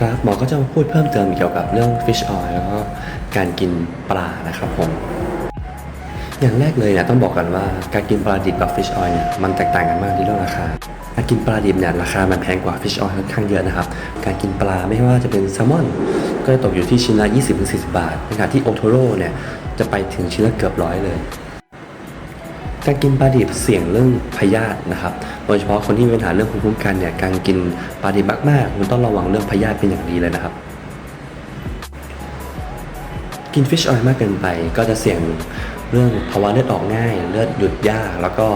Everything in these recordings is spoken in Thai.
ครับหมอก็จะมาพูดเพิ่มเติมเกี่ยวกับเรื่อง fish oil แล้วก็การกินปลานะครับผม อย่างแรกเลยเนี่ยต้องบอกกันว่าการกินปลาดิบกับ fish oil เนี่ยมันแตกต่างกันมากที่เรื่องราคาการกินปลาดิบเนี่ยราคามันแพงกว่า fish oil ค่อนข้างเยอะนะครับ การกินปลาไม่ว่าจะเป็นแซลมอน ก็จะตกอยู่ที่ชิ้นละ 20-40 บาทในขณะที่โอโทโร่เนี่ยจะไปถึงชิ้นละเกือบร้อยเลย การกินปลาดิบเสี่ยงเรื่องพยาธินะครับ โดยเฉพาะคนที่มีปัญหาเรื่องภูมิคุ้มกันเนี่ยการกินปลาดิบมากๆคุณต้องระวังเรื่องพยาธิเป็นอย่างดีเลยนะครับ กินฟิชออยล์มากเกินไปก็จะเสี่ยงเรื่องภาวะเลือดออกง่าย เลือดหยุดยาก แล้วก็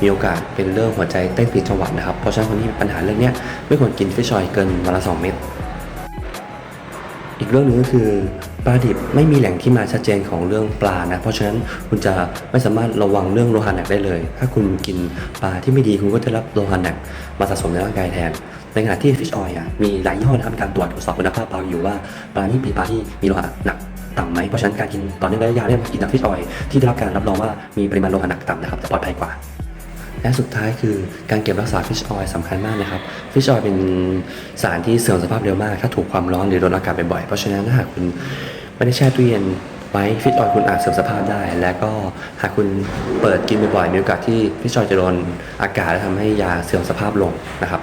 มีโอกาสเป็นเรื่องหัวใจเต้นผิดจังหวะนะครับ เพราะฉะนั้นคนที่มีปัญหาเรื่องเนี้ยไม่ควรกินฟิชออยล์เกินวันละสองเม็ด อีกเรื่องหนึ่งก็คือปลาดิบไม่มีแหล่งที่มาชัดเจนของเรื่องปลานะ เพราะฉะนั้นคุณจะไม่สามารถระวังเรื่องโลหะหนักได้เลย ถ้าคุณกินปลาที่ไม่ดีคุณก็จะรับโลหะหนักมาสะสมในร่างกายแทน ในขณะที่ฟิชออยล์มีหลายยี่ห้อนะครับการตรวจสอบคุณภาพปลาอยู่ว่าปลานี้เป็นปลาที่มีโลหะหนักต่ำไหมเพราะฉะนั้นการกินตอเนื่องระยะยาวเนี่ยกินจากฟิชออยล์ที่ได้รับการรับรองว่ามีปริมาณโลหะหนักต่ำนะครับจะปลอดภัยกว่า และสุดท้ายคือการเก็บรักษาฟิชออยล์สำคัญมากนะครับฟิชออยล์เป็นสารที่เสื่อมสภาพเร็วมาก ถ้าถูกความร้อนหรือโดนอากาศบ่อยๆเพราะฉะนั้นถ้าหากคุณไม่ได้แช่ตู้เย็นไว้ฟิชออยล์คุณอาจเสื่อมสภาพได้ และก็หากคุณเปิดกินบ่อยๆมีโอกาสที่ฟิชออยล์จะโดนอากาศและทำให้ยาเสื่อมสภาพลงนะครับ